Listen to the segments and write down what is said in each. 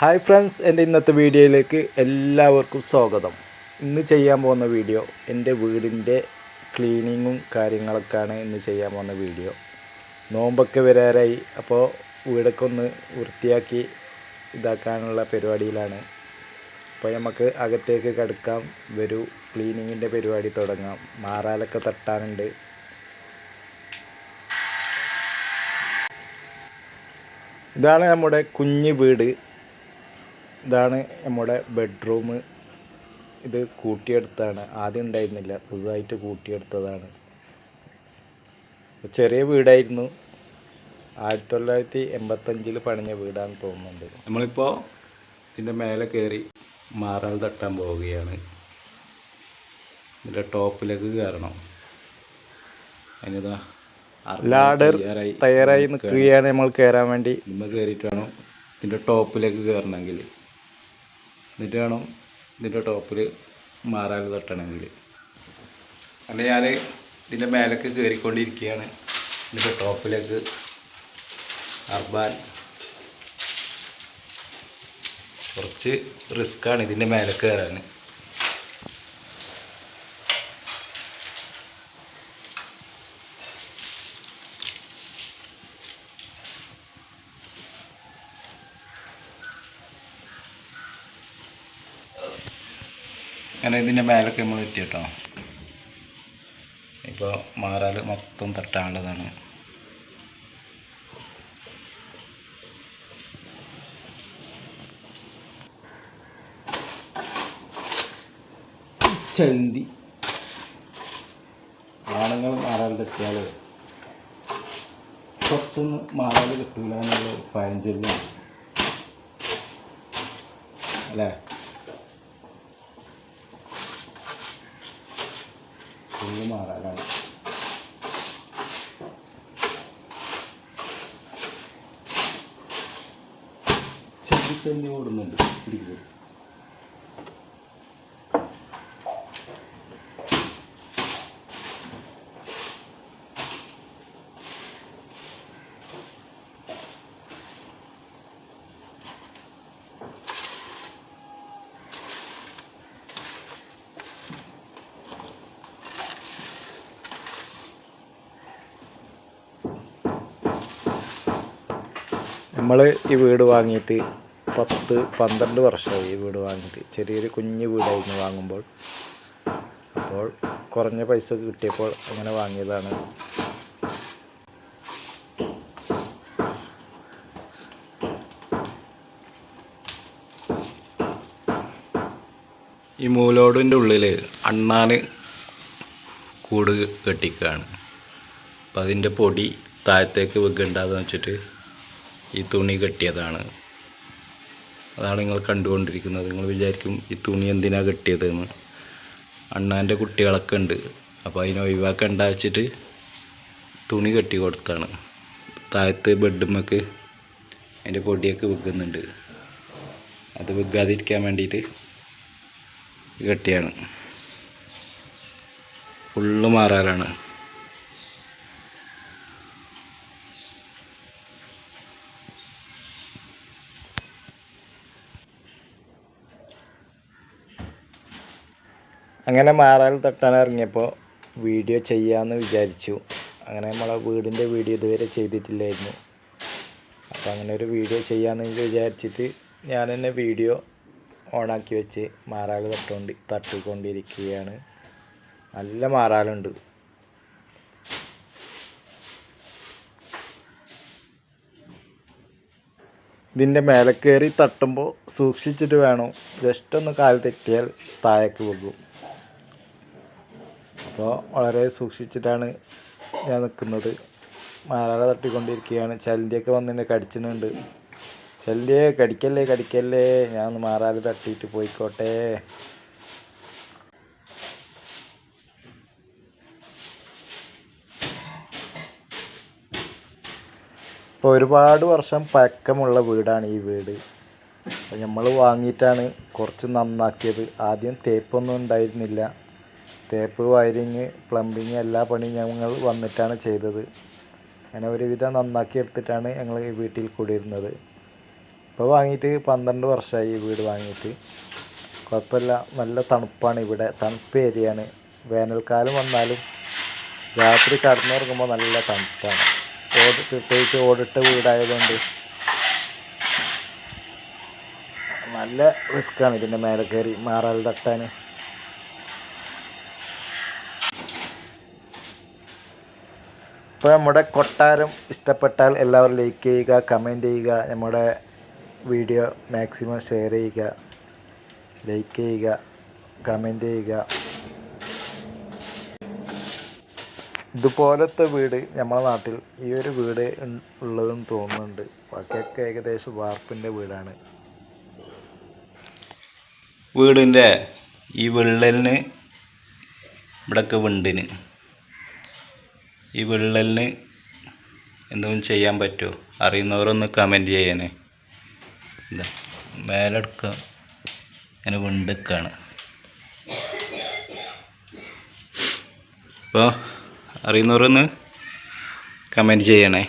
Hi friends എന്റെ ഇന്നത്തെ വീഡിയോയിലേക്ക് എല്ലാവർക്കും സ്വാഗതം. ഇന്ന് ചെയ്യാൻ പോകുന്ന വീഡിയോ എന്റെ വീടിന്റെ ക്ലീനിങ്ങും കാര്യങ്ങളൊക്കെയാണ് ഇന്ന് ചെയ്യാൻ പോകുന്ന വീഡിയോ. നോമ്പൊക്കെ വരാറായി അപ്പോൾ വീടൊക്കെ ഒന്ന് വൃത്തിയാക്കി ഇതാക്കാനുള്ള പരിപാടിയിലാണ്. അപ്പോൾ നമുക്ക് അകത്തേക്ക് കിടക്കാം വരൂ ക്ലീനിങ്ങിന്റെ പരിപാടി തുടങ്ങാം. മാറാലൊക്കെ തട്ടാനുണ്ട്. ഇതാണ് നമ്മുടെ കുഞ്ഞ് വീട്. ഇതാണ് നമ്മുടെ ബെഡ്റൂം ഇത് കൂട്ടിയെടുത്താണ്. ആദ്യം ഉണ്ടായിരുന്നില്ല. പുതുതായിട്ട് കൂട്ടിയെടുത്തതാണ്. ചെറിയ വീടായിരുന്നു. ആയിരത്തി തൊള്ളായിരത്തി എൺപത്തഞ്ചിൽ പണിഞ്ഞ വീടാന്ന് തോന്നുന്നുണ്ട്. നമ്മളിപ്പോൾ ഇതിന്റെ മേലെ കയറി മാറാൽ തട്ടാൻ പോവുകയാണ്. ഇതിന്റെ ടോപ്പിലേക്ക് കയറണം അതിനിതാ ലാഡർ തയ്യാറായി നിൽക്കുകയാണ്. നമ്മൾ കയറാൻ വേണ്ടി. നമ്മൾ കയറിയിട്ട് വേണം ഇതിന്റെ ടോപ്പിലേക്ക് കയറണമെങ്കിൽ എന്നിട്ട് വേണം ഇതിന്റെ ടോപ്പിൽ മാറാൽ തട്ടണമെങ്കിൽ. അങ്ങനെ ഞാൻ ഇതിന്റെ മേലേക്ക് കയറിക്കൊണ്ടിരിക്കുകയാണ് ഇതിന്റെ ടോപ്പിലേക്ക് അർബാൻ. കുറച്ച് റിസ്ക്കാണ് ഇതിന്റെ മേലെ കയറാൻ അങ്ങനെ ഇതിന്റെ മേലൊക്കെ നമ്മൾ എത്തി കേട്ടോ ഇപ്പോൾ മാറാൽ മൊത്തം തട്ടാനുള്ളതാണ്. ചന്തി ആണുങ്ങൾ മാറാൽ തട്ടിയാൽ പുറത്തൊന്ന് മാറാൽ കിട്ടില്ല എന്നുള്ള പഴഞ്ചൊല്ലാണ്. അല്ലേ? ഫുള്ള് മാറാനാണ്. ചെടിത്തന്നെ ഓടുന്നുണ്ട്. പിടിക്കുന്നത് നമ്മൾ ഈ വീട് വാങ്ങിയിട്ട് പത്ത് പന്ത്രണ്ട് വർഷമായി ഈ വീട് വാങ്ങിയിട്ട്. ചെറിയൊരു കുഞ്ഞു വീടായിരുന്നു വാങ്ങുമ്പോൾ. അപ്പോൾ കുറഞ്ഞ പൈസ കിട്ടിയപ്പോൾ അങ്ങനെ വാങ്ങിയതാണ്. ഈ മൂലോടിന്റെ ഉള്ളിൽ അണ്ണാന് കൂട് കെട്ടിക്കുകയാണ് അപ്പം അതിന്റെ പൊടി താഴത്തേക്ക് വെക്കണ്ടെന്ന് വെച്ചിട്ട് ഈ തുണി കെട്ടിയതാണ്. അതാണ് നിങ്ങൾ കണ്ടുകൊണ്ടിരിക്കുന്നത്. നിങ്ങൾ വിചാരിക്കും ഈ തുണി എന്തിനാ കെട്ടിയതെന്ന്. അണ്ണാന്റെ കുട്ടികളൊക്കെ ഉണ്ട്. അപ്പോൾ അതിനെ ഒഴിവാക്കണ്ട വെച്ചിട്ട് തുണി കെട്ടി കൊടുത്താണ്. താഴത്ത് ബെഡുമ്മക്ക് അതിന്റെ പൊടിയൊക്കെ വെക്കുന്നുണ്ട്. അത് വെക്കാതിരിക്കാൻ വേണ്ടിയിട്ട് കെട്ടിയാണ്. ഫുള്ള് മാറാറാണ്. അങ്ങനെ മാറാൽ തട്ടാൻ ഇറങ്ങിയപ്പോൾ വീഡിയോ ചെയ്യാമെന്ന് വിചാരിച്ചു. അങ്ങനെ നമ്മളെ വീടിന്റെ വീഡിയോ ഇതുവരെ ചെയ്തിട്ടില്ലായിരുന്നു. അപ്പോൾ അങ്ങനെ ഒരു വീഡിയോ ചെയ്യാമെന്ന് വിചാരിച്ചിട്ട് ഞാൻ തന്നെ വീഡിയോ ഓണാക്കി വെച്ച് മാറാൽ തട്ടുകൊണ്ട് തട്ടിക്കൊണ്ടിരിക്കുകയാണ്. നല്ല മാറാലുണ്ട്. ഇതിന്റെ മേലെ കയറി തട്ടുമ്പോൾ സൂക്ഷിച്ചിട്ട് വേണം. ജസ്റ്റ് ഒന്ന് കാൽ തെറ്റിയാൽ താഴേക്ക് പോകും. അപ്പോൾ വളരെ സൂക്ഷിച്ചിട്ടാണ് ഞാൻ നിൽക്കുന്നത്. മാറാല തട്ടിക്കൊണ്ടിരിക്കുകയാണ്. ചലിന്റെയൊക്കെ വന്ന് എന്നെ കടിച്ചിട്ടുണ്ട്. ചലിന്റെ കടിക്കല്ലേ കടിക്കല്ലേ? ഞാൻ ഒന്ന് മാറാല തട്ടിയിട്ട് പോയിക്കോട്ടെ. ഇപ്പോൾ ഒരുപാട് വർഷം പഴക്കമുള്ള വീടാണ് ഈ വീട്. അപ്പോൾ നമ്മൾ വാങ്ങിയിട്ടാണ് കുറച്ച് നന്നാക്കിയത്. ആദ്യം തേപ്പൊന്നും ഉണ്ടായിരുന്നില്ല. തേപ്പ് വയറിങ് പ്ലംബിങ് എല്ലാ പണിയും ഞങ്ങൾ വന്നിട്ടാണ് ചെയ്തത്. അങ്ങനെ ഒരുവിധം നന്നാക്കി എടുത്തിട്ടാണ് ഞങ്ങൾ ഈ വീട്ടിൽ കൂടിയിരുന്നത്. ഇപ്പോൾ വാങ്ങിയിട്ട് പന്ത്രണ്ട് വർഷമായി ഈ വീട് വാങ്ങിയിട്ട്. കുഴപ്പമില്ല നല്ല തണുപ്പാണ് ഇവിടെ. തണുപ്പ് ഏരിയയാണ്. വേനൽക്കാലം വന്നാലും രാത്രി കടന്നുറങ്ങുമ്പോൾ നല്ല തണുപ്പാണ്. ഓട് പ്രത്യേകിച്ച് ഓടിട്ട വീടായതുകൊണ്ട് നല്ല റിസ്ക്കാണ് ഇതിന്റെ മേലെ കയറി മാറാൽ തട്ടാൻ. ഇപ്പോൾ നമ്മുടെ കൊട്ടാരം ഇഷ്ടപ്പെട്ടാൽ എല്ലാവരും ലൈക്ക് ചെയ്യുക കമന്റ് ചെയ്യുക നമ്മുടെ വീഡിയോ മാക്സിമം ഷെയർ ചെയ്യുക ലൈക്ക് ചെയ്യുക കമന്റ് ചെയ്യുക. ഇതുപോലത്തെ വീട് നമ്മുടെ നാട്ടിൽ ഈ ഒരു വീട് ഉള്ളതെന്ന് തോന്നുന്നുണ്ട്. ബാക്കിയൊക്കെ ഏകദേശം വാർപ്പിന്റെ വീടാണ്. വീടിന്റെ ഈ വിള്ളലിന് ഇവിടൊക്കെ വിണ്ടിന്. ഈ വിള്ളലിന് എന്തെങ്കിലും ചെയ്യാൻ പറ്റുമോ? അറിയുന്നവരൊന്ന് കമന്റ് ചെയ്യണേ. ഇതാ മേലെടുക്ക അങ്ങനെ വിണ്ടിക്കാണ്. അപ്പോൾ അറിയുന്നവരൊന്ന് കമന്റ് ചെയ്യണേ.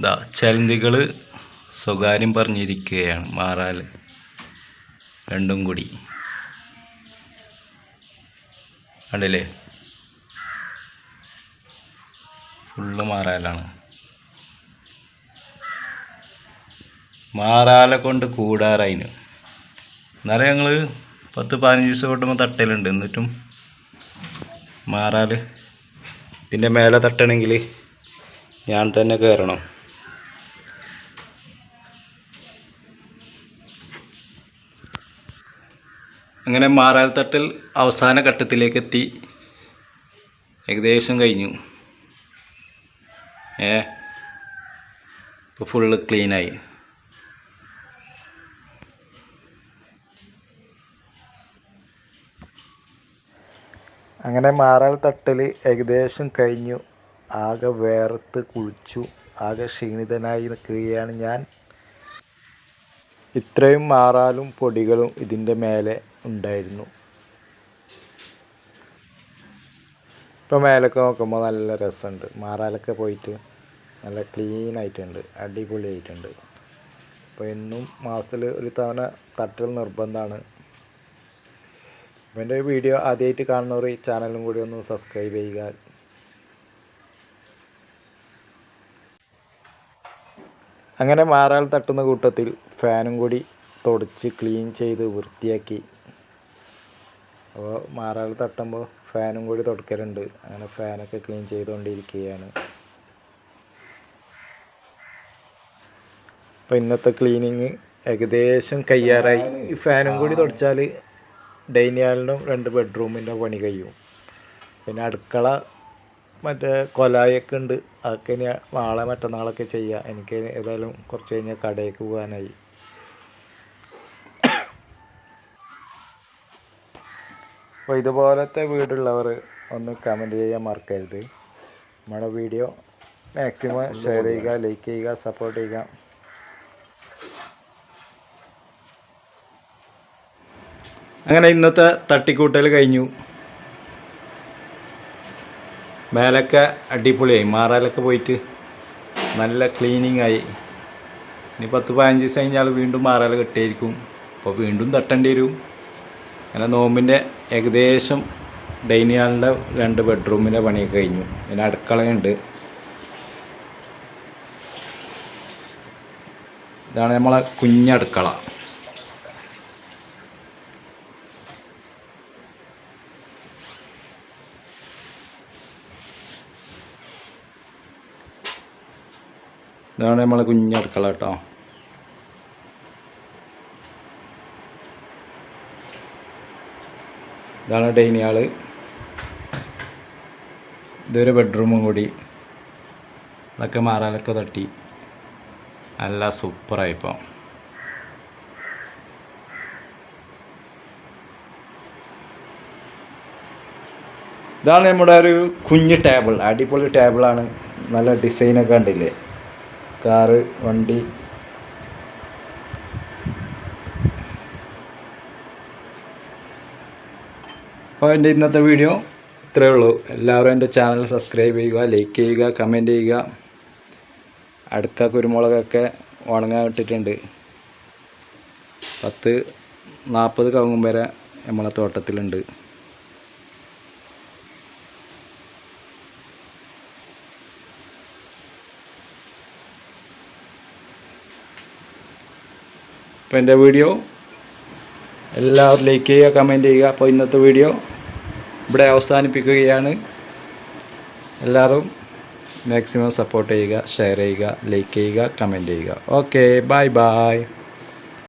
ഇതാ ചലന്തികൾ സ്വകാര്യം പറഞ്ഞിരിക്കുകയാണ് മാറാൽ രണ്ടും കൂടി. കണ്ടില്ലേ? ഫുള്ള് മാറാലാണ്. മാറാലെ കൊണ്ട് കൂടാറായിന്. എന്നാലും ഞങ്ങൾ പത്ത് പതിനഞ്ച് ദിവസം കൊണ്ടുമ്പോൾ തട്ടലുണ്ട്. എന്നിട്ടും മാറാൽ. ഇതിന്റെ മേലെ തട്ടണമെങ്കിൽ ഞാൻ തന്നെ കയറണം അങ്ങനെ മാറാൽ തട്ടിൽ അവസാന ഘട്ടത്തിലേക്ക് എത്തി ഏകദേശം കഴിഞ്ഞു. ഏ ഇപ്പോൾ ഫുള്ള് ക്ലീനായി അങ്ങനെ മാറാൽ തട്ടിൽ ഏകദേശം കഴിഞ്ഞു. ആകെ വേർത്ത് കുളിച്ചു. ആകെ ക്ഷീണിതനായി നിൽക്കുകയാണ് ഞാൻ. ഇത്രയും മാറാലും പൊടികളും ഇതിന്റെ മേലെ ഉണ്ടായിരുന്നു. ഇപ്പോൾ മേലൊക്കെ നോക്കുമ്പോൾ നല്ല രസമുണ്ട്. മാറാലൊക്കെ പോയിട്ട് നല്ല ക്ലീൻ ആയിട്ടുണ്ട് അടിപൊളിയായിട്ടുണ്ട്. അപ്പോൾ എന്നും മാസത്തിൽ ഒരു തവണ തട്ടൽ നിർബന്ധമാണ്. അപ്പോൾ എന്റെ വീഡിയോ ആദ്യമായിട്ട് കാണുന്നവർ ഈ ചാനലും കൂടി ഒന്ന് സബ്സ്ക്രൈബ് ചെയ്യുക. അങ്ങനെ മാറാൽ തട്ടുന്ന കൂട്ടത്തിൽ ഫാനും കൂടി തുടച്ച് ക്ലീൻ ചെയ്ത് വൃത്തിയാക്കി. അപ്പോൾ മാറാൽ തട്ടുമ്പോൾ ഫാനും കൂടി തുടക്കലുണ്ട്. അങ്ങനെ ഫാനൊക്കെ ക്ലീൻ ചെയ്തുകൊണ്ടിരിക്കുകയാണ്. അപ്പോൾ ഇന്നത്തെ ക്ലീനിങ് ഏകദേശം കയ്യാറായി. ഈ ഫാനും കൂടി തുടച്ചാൽ ഡൈനിങ് ഹാളിനും രണ്ട് ബെഡ്റൂമിന്റെ പണി കഴിയും. പിന്നെ അടുക്കള മറ്റേ കൊലായൊക്കെ ഉണ്ട്. അതൊക്കെ ഇനി നാളെ മറ്റന്നാളൊക്കെ ചെയ്യാം. എനിക്ക് ഏതായാലും കുറച്ച് കഴിഞ്ഞാൽ കടയിലേക്ക് പോകാനായി. അപ്പോൾ ഇതുപോലത്തെ വീടുള്ളവർ ഒന്ന് കമന്റ് ചെയ്യാൻ മറക്കരുത്. നമ്മുടെ വീഡിയോ മാക്സിമം ഷെയർ ചെയ്യുക ലൈക്ക് ചെയ്യുക സപ്പോർട്ട് ചെയ്യുക. അങ്ങനെ ഇന്നത്തെ തട്ടിക്കൂട്ടൽ കഴിഞ്ഞു. മേലൊക്കെ അടിപൊളിയായി. മാറാലൊക്കെ പോയിട്ട് നല്ല ക്ലീനിങ് ആയി. ഇനി പത്ത് പതിനഞ്ച് ദിവസം കഴിഞ്ഞാൽ വീണ്ടും മാറാല കെട്ടിയായിരിക്കും. അപ്പോൾ വീണ്ടും തട്ടേണ്ടി വരും. അങ്ങനെ നോമ്പിന്റെ ഏകദേശം ഡൈനിങ് ഹാളിന്റെ രണ്ട് ബെഡ്റൂമിന്റെ പണിയൊക്കെ കഴിഞ്ഞു. പിന്നെ അടുക്കളയുണ്ട്. ഇതാണ് നമ്മളെ കുഞ്ഞടുക്കള. ഇതാണ് നമ്മളെ കുഞ്ഞടുക്കള കേട്ടോ. ഇതാണ് ഹാൾ. ഇതൊരു ബെഡ്റൂമും കൂടി. അതൊക്കെ മാറാലൊക്കെ തട്ടി. നല്ല സൂപ്പറായി ഇപ്പോൾ ഇതാണ് നമ്മുടെ ഒരു കുഞ്ഞ് ടേബിൾ. അടിപൊളി ടേബിളാണ്. നല്ല ഡിസൈനൊക്കെ കണ്ടില്ലേ? കാറ് വണ്ടി. അപ്പോൾ എന്റെ ഇന്നത്തെ വീഡിയോ ഇത്രയേ ഉള്ളൂ. എല്ലാവരും എന്റെ ചാനൽ സബ്സ്ക്രൈബ് ചെയ്യുക ലൈക്ക് ചെയ്യുക കമന്റ് ചെയ്യുക. അടുക്ക കുരുമുളകൊക്കെ ഉണങ്ങാൻ ഇട്ടിട്ടുണ്ട്. പത്ത് നാൽപ്പത് കവുങ്ങും വരെ നമ്മളെ തോട്ടത്തിലുണ്ട്. അപ്പോൾ എന്റെ വീഡിയോ എല്ലാവരും ലൈക്ക് ചെയ്യുക. കമന്റ് ചെയ്യുക അപ്പോൾ ഇന്നത്തെ വീഡിയോ ഇവിടെ അവസാനിപ്പിക്കുകയാണ്. എല്ലാവരും മാക്സിമം സപ്പോർട്ട് ചെയ്യുക ഷെയർ ചെയ്യുക ലൈക്ക് ചെയ്യുക കമന്റ് ചെയ്യുക. Okay bye bye